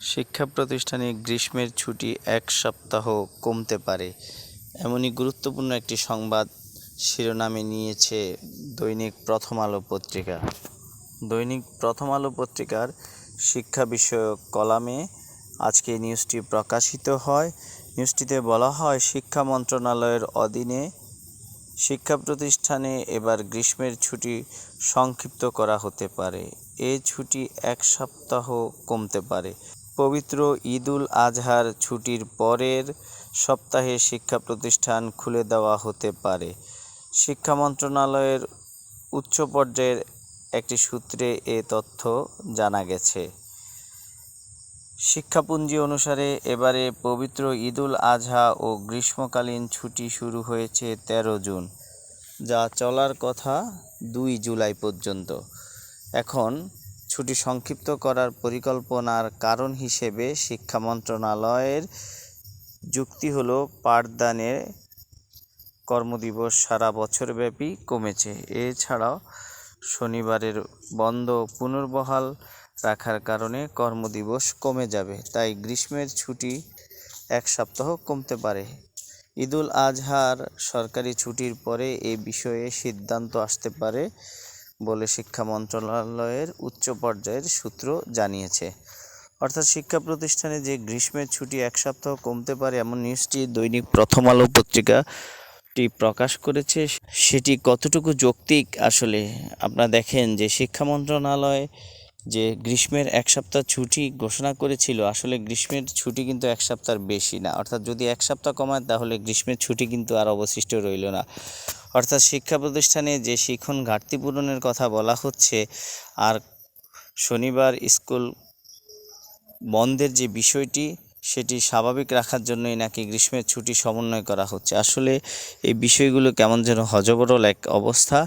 শিক্ষা প্রতিষ্ঠানে গ্রীষ্মের ছুটি এক সপ্তাহ কমতে পারে। এমনই গুরুত্বপূর্ণ একটি সংবাদ শিরোনামে নিয়েছে দৈনিক প্রথম আলো পত্রিকা। দৈনিক প্রথম আলো পত্রিকার শিক্ষা বিষয়ক কলামে আজকে নিউজটি প্রকাশিত হয়। নিউজটিতে বলা হয়, শিক্ষা মন্ত্রণালয়ের অধীনে শিক্ষা প্রতিষ্ঠানে এবার গ্রীষ্মের ছুটি সংক্ষিপ্ত করা হতে পারে। এ ছুটি এক সপ্তাহ কমতে পারে। পবিত্র ঈদুল আজহার ছুটির পরের সপ্তাহে শিক্ষা প্রতিষ্ঠান খুলে দেওয়া হতে পারে। শিক্ষা মন্ত্রণালয়ের উচ্চ পর্যায়ের একটি সূত্রে এ তথ্য জানা গেছে। শিক্ষাপুঞ্জি অনুসারে এবারে পবিত্র ঈদুল আজহা ও গ্রীষ্মকালীন ছুটি শুরু হয়েছে তেরো জুন, যা চলার কথা দুই জুলাই পর্যন্ত। এখন ছুটি সংক্ষিপ্ত করার পরিকল্পনার কারণ হিসেবে শিক্ষা মন্ত্রণালয়ের যুক্তি হলো, পাঠদানের কর্মদিবস সারা বছরব্যাপী কমেছে। এছাড়াও, শনিবারের বন্ধ পুনর্বহাল রাখার কারণে কর্মদিবস কমে যাবে, তাই গ্রীষ্মের ছুটি এক সপ্তাহ কমতে পারে। ঈদুল আজহার সরকারি ছুটির পরে এ বিষয়ে সিদ্ধান্ত আসতে পারে বলে শিক্ষা মন্ত্রণালয়ের উচ্চ পর্যায়ের সূত্র জানিয়েছে। অর্থাৎ শিক্ষা প্রতিষ্ঠানে যে গ্রীষ্মের ছুটি এক সপ্তাহ কমতে পারে এমন নিউজটি দৈনিক প্রথম আলো পত্রিকাটি প্রকাশ করেছে। সেটি কতটুকু যৌক্তিক আসলে? আপনারা দেখেন যে শিক্ষা মন্ত্রণালয় যে গ্রীষ্মের এক সপ্তাহ ছুটি ঘোষণা করেছিল, আসলে গ্রীষ্মের ছুটি কিন্তু এক সপ্তাহের বেশি না। অর্থাৎ যদি এক সপ্তাহ কমায়, তাহলে গ্রীষ্মের ছুটি কিন্তু আর অবশিষ্ট রইল না। অর্থাৎ শিক্ষা প্রতিষ্ঠানে যে শিক্ষণ ঘাটতি পূরণের কথা বলা হচ্ছে, আর শনিবার স্কুল বন্ধের যে বিষয়টি, সেটি স্বাভাবিক রাখার জন্যই নাকি গ্রীষ্মের ছুটি সমন্বয় করা হচ্ছে। আসলে এই বিষয়গুলো কেমন যেন হজবরল এক অবস্থা।